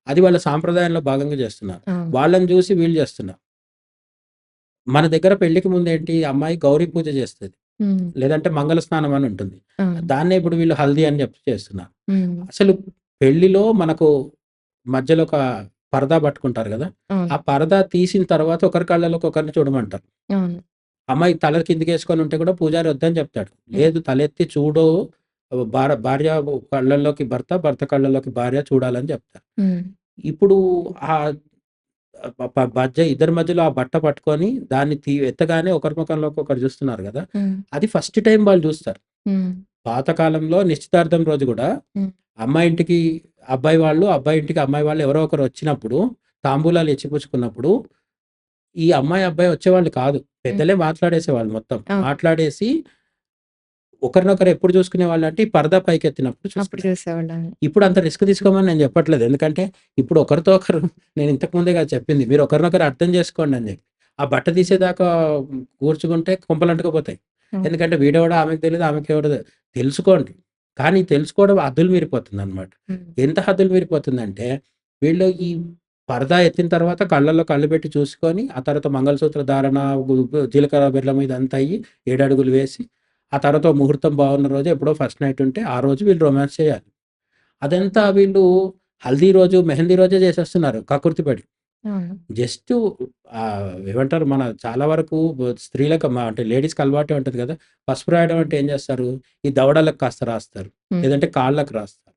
అది వాళ్ళ సాంప్రదాయంలో భాగంగా చేస్తున్నారు. వాళ్ళని చూసి వీళ్ళు చేస్తున్నారు. మన దగ్గర పెళ్ళికి ముందేంటి అమ్మాయి గౌరీ పూజ చేస్తది. లేదంటే మంగళ స్నానం అని ఉంటుంది. దాన్నే ఇప్పుడు వీళ్ళు హల్దీ అని చెప్పి చేస్తున్నారు. అసలు పెళ్ళిలో మనకు మధ్యలో ఒక పరదా పట్టుకుంటారు కదా! ఆ. పరదా తీసిన తర్వాత ఒకరి కళ్ళలోకి ఒకరిని చూడమంటారు. అమ్మాయి తల కిందకేసుకొని ఉంటే కూడా పూజారి వద్దని చెప్తాడు. లేదు తలెత్తి చూడు భార భార్య కళ్ళల్లోకి భర్త, భర్త కళ్ళలోకి భార్య చూడాలని చెప్తారు. ఇప్పుడు ప మధ్య ఇద్దరి మధ్యలో ఆ బట్ట పట్టుకొని దాన్ని తీ ఎత్తగానే ఒకరి ముఖంలోకి ఒకరు చూస్తున్నారు కదా! అది ఫస్ట్ టైమ్ వాళ్ళు చూస్తారు. పాతకాలంలో నిశ్చితార్థం రోజు కూడా. అమ్మాయి ఇంటికి అబ్బాయి వాళ్ళు, అబ్బాయి ఇంటికి అమ్మాయి వాళ్ళు ఎవరో ఒకరు వచ్చినప్పుడు తాంబూలాలు ఇచ్చిపుచ్చుకున్నప్పుడు ఈ అమ్మాయి, అబ్బాయి వచ్చేవాళ్ళు కాదు. పెద్దలే మాట్లాడేసేవాళ్ళు మొత్తం. మాట్లాడేసి ఒకరినొకరు ఎప్పుడు చూసుకునేవాళ్ళంటే ఈ పరదా పైకెత్తినప్పుడు అప్పుడు చూసుకునేవాళ్ళు. చూసేవాళ్ళని. ఇప్పుడు అంత రిస్క్ తీసుకోమని నేను చెప్పట్లేదు. ఎందుకంటే ఇప్పుడు ఒకరితో ఒకరు నేను ఇంతకు ముందే కదా చెప్పింది. మీరు ఒకరినొకరు అర్థం చేసుకోండి అని చెప్పి. ఆ బట్ట తీసేదాకా కూర్చుకుంటే కొంపలు అంటుకుపోతాయి. ఎందుకంటే వీడెవడో ఆమెకు తెలీదు, ఆమెకెవడో తెలుసుకోండి. కానీ తెలుసుకోవడం హద్దులు మీరిపోతుందనమాట. హ్మ్. ఎంత హద్దులు మీరిపోతుందంటే వీళ్ళు ఈ పరదా ఎత్తిన తర్వాత కళ్ళల్లో కళ్ళు పెట్టి చూసుకొని ఆ తర్వాత మంగళసూత్ర ధారణ, జీలకర్ర బెల్లం ఇదంతా అయ్యి 7 అడుగులు వేసి ఆ తర్వాత ముహూర్తం బాగున్న రోజు ఎప్పుడో ఫస్ట్ నైట్ ఉంటే ఆ రోజు వీళ్ళు రొమాన్స్ చేయాలి. అదంతా వీళ్ళు హల్దీ రోజు, మెహందీ రోజే చేసేస్తున్నారు కక్కుర్తి పడి. అవును. జస్టు ఏమంటారు మన చాలా వరకు స్త్రీలకు అంటే లేడీస్‌కి అలవాటే ఉంటది కదా! పసుపు రాయడం అంటే ఏం చేస్తారు? ఈ దవడలకు కాస్త రాస్తారు. లేదంటే కాళ్ళకి రాస్తారు.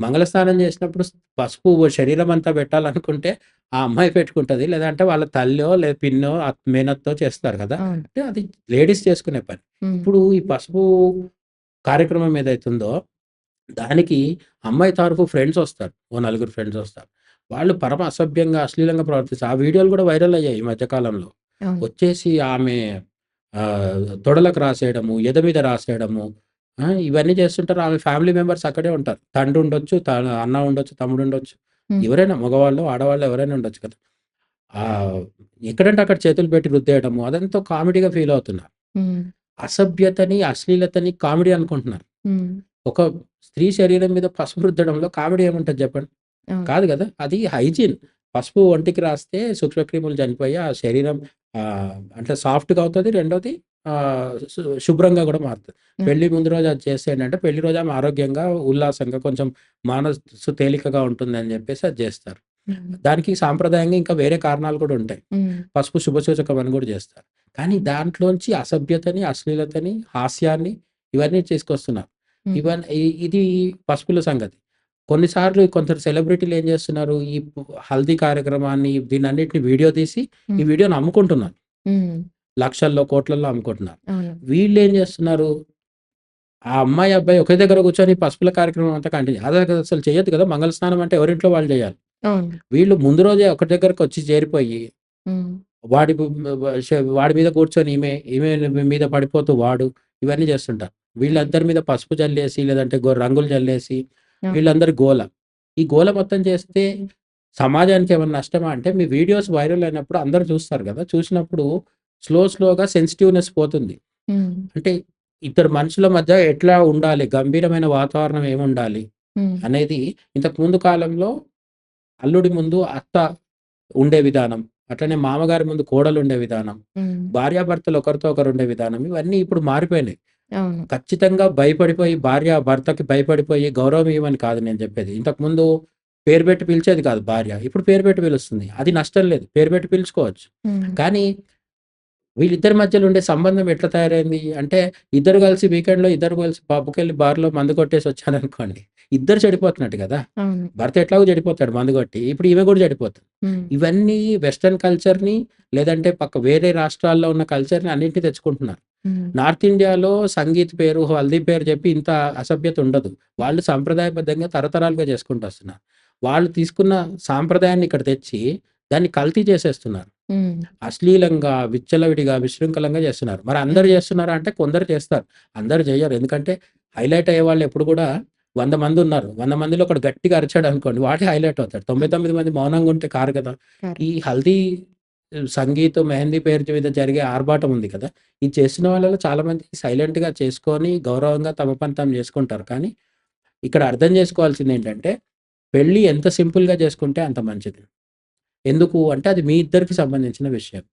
మంగళ స్నానం చేసినప్పుడు పసుపు శరీరం అంతా పెట్టాలనుకుంటే ఆ అమ్మాయి పెట్టుకుంటది. లేదంటే వాళ్ళ తల్లో, లేదా పిన్నో, మేనత్తో చేస్తారు కదా! అంటే అది లేడీస్ చేసుకునే పని. ఇప్పుడు ఈ పసుపు కార్యక్రమం ఏదైతుందో దానికి అమ్మాయి తరఫు ఫ్రెండ్స్ వస్తారు. ఓ నలుగురు ఫ్రెండ్స్ వస్తారు. వాళ్ళు పరమ అసభ్యంగా, అశ్లీలంగా ప్రవర్తిస్తారు. ఆ వీడియోలు కూడా వైరల్ అయ్యాయి ఈ మధ్య కాలంలో. అవును. వచ్చేసి ఆమె తొడలకు రాసేయడము, ఎద మీద రాసేయడము! ఇవన్నీ చేస్తుంటారు. ఆమె ఫ్యామిలీ మెంబర్స్ అక్కడే ఉంటారు. తండ్రి ఉండొచ్చు, అన్న ఉండొచ్చు, తమ్ముడు ఉండొచ్చు. ఎవరైనా మగవాళ్ళు, ఆడవాళ్ళు ఎవరైనా ఉండొచ్చు కదా! ఎక్కడంటే అక్కడ చేతులు పెట్టి రుద్దేయడము అదంతా కామెడీగా ఫీల్ అవుతున్నారు. అసభ్యతని, అశ్లీలతని కామెడీ అనుకుంటున్నారు. ఒక స్త్రీ శరీరం మీద పసుపు రుద్దడంలో కామెడీ ఏముంటది చెప్పండి? కాదు కదా! అది హైజీన్. పసుపు ఒంటికి రాస్తే సూక్ష్మక్రిములు చనిపోయి ఆ శరీరం అంటే సాఫ్ట్‌గా అవుతది. రెండోది శుభ్రంగా కూడా మారుతది. పెళ్ళి ముందు రోజు అది చేస్తే ఏంటంటే పెళ్ళి రోజు ఆమె ఆరోగ్యంగా, ఉల్లాసంగా కొంచెం మనస్సు తేలికగా ఉంటుందని చెప్పేసి అది చేస్తారు. దానికి సాంప్రదాయంగా ఇంకా వేరే కారణాలు కూడా ఉంటాయి. పసుపు శుభసూచకం అని కూడా చేస్తారు. కానీ దాంట్లోంచి అసభ్యతని, అశ్లీలతని, హాస్యాన్ని ఇవన్నీ తీసుకొస్తున్నారు. హ్మ్. ఇవన్ ఇ ఇది పసుపుల సంగతి. కొన్నిసార్లు కొందరు సెలబ్రిటీలు ఏం చేస్తున్నారు? ఈ హల్దీ కార్యక్రమాన్ని దీన్నన్నిటిని వీడియో తీసి ఈ. వీడియోని అమ్ముకుంటున్నారు. లక్షల్లో, కోట్లల్లో అమ్ముకుంటున్నారు. వీళ్ళేం చేస్తున్నారు? ఆ అమ్మాయి, అబ్బాయి ఒకే దగ్గర కూర్చొని పసుపుల కార్యక్రమం అంతా కంటిన్యూ అదే అసలు చేయొద్దు కదా! మంగళ స్నానం అంటే ఎవరింట్లో వాళ్ళు చేయాలి. వీళ్ళు ముందు రోజే ఒక దగ్గరకొచ్చి చేరిపోయి హ్మ్. వాడి వాడి మీద కూర్చొని ఈమె, ఈమె మీద పడిపోతూ వాడు ఇవన్నీ చేస్తుంటారు. వీళ్ళందరి మీద పసుపు జల్లేసి లేదంటే రంగులు జల్లేసి అవును. వీళ్ళందరి గోల. ఈ గోల మొత్తం చేస్తే సమాజానికి ఏమన్నా నష్టమా? అంటే మీ వీడియోస్ వైరల్ అయినప్పుడు అందరూ చూస్తారు కదా! చూసినప్పుడు స్లో స్లోగా సెన్సిటివ్‌నెస్ పోతుంది. హ్మ్. అంటే ఇద్దరు మనుషుల మధ్య ఎట్లా ఉండాలి? గంభీరమైన వాతావరణం ఏముండాలి? హ్మ్. అనేది ఇంతకు ముందు కాలంలో అల్లుడి ముందు అత్త ఉండే విధానం, అట్లనే మామగారి ముందు కోడలు ఉండే విధానం, హ్మ్. భార్యాభర్తలు ఒకరితో ఒకరు ఉండే విధానం ఇవన్నీ ఇప్పుడు మారిపోయినాయి. ఖచ్చితంగా భయపడిపోయి భార్య భర్తకి భయపడిపోయి గౌరవం ఇవ్వమని కాదు నేను చెప్పేది. ఇంతకుముందు పేరు పెట్టి పిలిచేది కాదు భార్య. ఇప్పుడు పేరు పెట్టి పిలుస్తుంది. అది నష్టం లేదు. పేరు పెట్టి పిలుచుకోవచ్చు. కానీ వీళ్ళిద్దరి మధ్యలో ఉండే సంబంధం ఎట్లా తయారైంది? అంటే ఇద్దరు కలిసి వీకెండ్‌లో ఇద్దరు కలిసి పబ్‌కెళ్ళి బార్‌లో మందు కొట్టేసి వచ్చారనుకోండి. ఇద్దరు చెడిపోతున్నట్టు కదా! భర్త ఎట్లాగో చెడిపోతాడు మందు కొట్టి. ఇప్పుడు ఈమె కూడా చెడిపోతుంది. ఇవన్నీ వెస్టర్న్ కల్చర్‌ని లేదంటే పక్క వేరే రాష్ట్రాల్లో ఉన్న కల్చర్‌ని అన్నిటిని తెచ్చుకుంటున్నారు. నార్త్ ఇండియాలో సంగీత్ పేరు, హల్దీ పేరు చెప్పి ఇంత అసభ్యత ఉండదు. వాళ్ళు సాంప్రదాయబద్ధంగా తరతరాలుగా చేసుకుంటూ వస్తున్నారు. వాళ్ళు తీసుకున్న సాంప్రదాయాన్ని ఇక్కడ తెచ్చి దాన్ని కల్తీ చేసేస్తున్నారు. హ్మ్. అశ్లీలంగా, విచ్చలవిడిగా, విశృంఖలంగా చేస్తున్నారు. మరి అందరూ. చేస్తున్నారా అంటే కొందరు చేస్తారు. అందరూ చెయ్యరు. ఎందుకంటే హైలైట్ అయ్యేవాళ్ళు ఎప్పుడు కూడా 100 మంది ఉన్నారు. 100 మందిలో ఒకడు గట్టిగా అరిచాడనుకోండి వాడే హైలైట్ అవుతాడు. 99 మంది మౌనంగా ఉంటే కారు కదా! ఈ హల్దీ సంగీత్, మెహందీ పేరు మీద జరిగే ఆర్భాటం ఉంది కదా! ఇది చేసిన వాళ్ళలో చాలామంది సైలెంట్‌గా చేసుకొని గౌరవంగా తమ పని తాము చేసుకుంటారు. కానీ ఇక్కడ అర్థం చేసుకోవాల్సిందేంటంటే పెళ్ళి ఎంత సింపుల్‌గా చేసుకుంటే అంత మంచిది. ఎందుకు అంటే అది మీ ఇద్దరికి సంబంధించిన విషయం.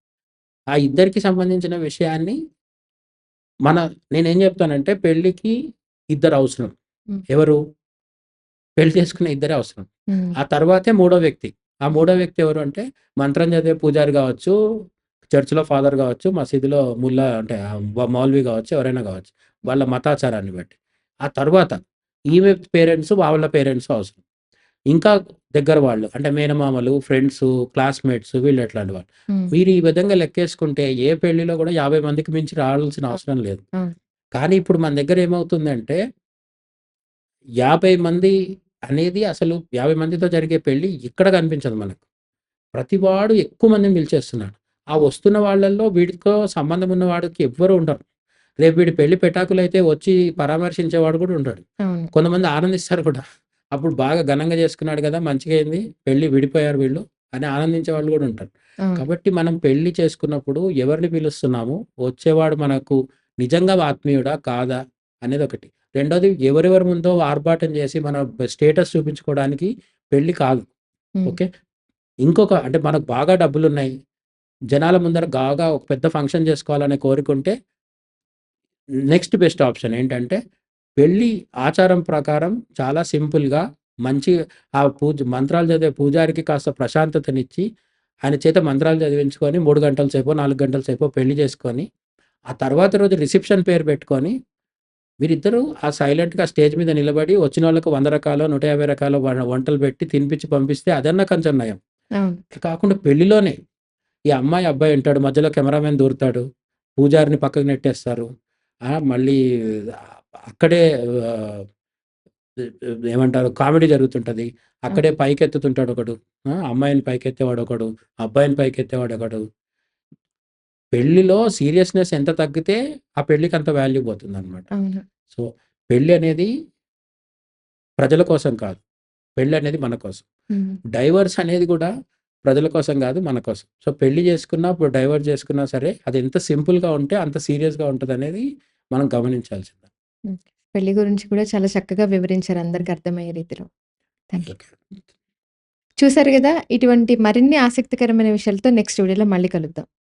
ఆ ఇద్దరికి సంబంధించిన విషయాన్ని మన నేనేం చెప్తానంటే పెళ్ళికి ఇద్దరు అవసరం. ఎవరు? పెళ్ళి చేసుకునే ఇద్దరే అవసరం. ఆ తర్వాతే మూడో వ్యక్తి. ఆ మూడో వ్యక్తి ఎవరు అంటే మంత్రం చదివే పూజారి కావచ్చు, చర్చ్‌లో ఫాదర్ కావచ్చు, మసీదులో ముల్లా అంటే మౌల్వి కావచ్చు, ఎవరైనా కావచ్చు. వాళ్ళ మతాచారాన్ని బట్టి. ఆ తర్వాత ఈమె పేరెంట్స్, వాళ్ళ పేరెంట్స్ అవసరం. ఇంకా దగ్గర వాళ్ళు అంటే మేనమామలు, ఫ్రెండ్సు, క్లాస్‌మేట్స్ వీళ్ళు ఎట్లాంటి వాళ్ళు. మీరు ఈ విధంగా లెక్కేసుకుంటే ఏ పెళ్ళిలో కూడా 50 మందికి మించి రావాల్సిన అవసరం లేదు. కానీ ఇప్పుడు మన దగ్గర ఏమవుతుందంటే 50 మంది అనేది అసలు 50 మందితో జరిగే పెళ్ళి ఇక్కడ కనిపించదు మనకు. ప్రతివాడు ఎక్కువ మందిని పిలిచేస్తున్నాడు. ఆ వస్తున్న వాళ్ళల్లో వీడితో సంబంధం ఉన్న వాడికి ఎవ్వరు ఉండరు. రేపు వీడి పెళ్ళి పెటాకులైతే వచ్చి పరామర్శించేవాడు కూడా. అవును. కొంతమంది ఆనందిస్తారు కూడా. అప్పుడు బాగా ఘనంగా చేసుకున్నాడు కదా! మంచిగా అయింది. పెళ్ళి విడిపోయారు వీళ్ళు అని ఆనందించే వాళ్ళు కూడా ఉంటారు. కాబట్టి మనం పెళ్ళి చేసుకున్నప్పుడు ఎవరిని పిలుస్తున్నాము? వచ్చేవాడు మనకు నిజంగా ఆత్మీయుడా? కాదా? అనేది ఒకటి. రెండోది ఎవరెవరి ముందో ఆర్భాటం చేసి మన స్టేటస్ చూపించుకోవడానికి పెళ్ళి కాదు. ఓకే. ఇంకొక అంటే మనకు బాగా డబ్బులున్నాయి. జనాల ముందర బాగా ఒక పెద్ద ఫంక్షన్ చేసుకోవాలనే కోరికుంటే నెక్స్ట్ బెస్ట్ ఆప్షన్ ఏంటంటే పెళ్ళి ఆచారం ప్రకారం చాలా సింపుల్‌గా మంచి ఆ పూజ మంత్రాలు చదివే పూజారికి కాస్త ప్రశాంతతనిచ్చి ఆయన చేత మంత్రాలు చదివించుకొని 3 గంటల సేపో, 4 గంటల సేపో పెళ్ళి చేసుకొని, ఆ తర్వాత రోజు రిసెప్షన్ పేరు పెట్టుకొని వీరిద్దరూ ఆ సైలెంట్‌గా స్టేజ్ మీద నిలబడి వచ్చినోళ్ళకి 100 రకాలో, 150 రకాల వ వంటలు పెట్టి తినిపించి పంపిస్తే అదన్నా కొంచెం నయం. కాకుండా పెళ్ళిలోనే ఈ అమ్మాయి, అబ్బాయి ఉంటాడు. మధ్యలో కెమెరామెన్ దూరుతాడు. పూజారిని పక్కకు నెట్టేస్తారు. ఆ! మళ్ళీ అక్కడే ఏమంటారు కామెడీ జరుగుతుంటది. అక్కడే పైకెత్తుతుంటాడు ఒకడు. అమ్మాయిని పైకెత్తేవాడు ఒకడు. అబ్బాయిని పైకెత్తేవాడు ఒకడు. పెళ్ళిలో సీరియస్‌నెస్ ఎంత తగ్గితే ఆ పెళ్ళికి అంత వాల్యూ పోతుందన్నమాట. అవును. సో, పెళ్ళి అనేది ప్రజల కోసం కాదు. పెళ్ళి అనేది మన కోసం. డైవర్స్ అనేది కూడా ప్రజల కోసం కాదు మన కోసం. సో, పెళ్ళి చేసుకున్నా, ఇప్పుడు డైవర్స్ చేసుకున్నా సరే అది ఎంత సింపుల్‌గా ఉంటే అంత సీరియస్‌గా ఉంటదనేది మనం గమనించాల్సిందే. పెళ్ళి గురించి కూడా చాలా చక్కగా వివరించారు అందరికి అర్థమయ్యే రీతిలో. చూసారు గదా! ఇటువంటి మరిన్ని ఆసక్తికరమైన విషయాలతో నెక్స్ట్ వీడియోలో మళ్ళీ కలుద్దాం.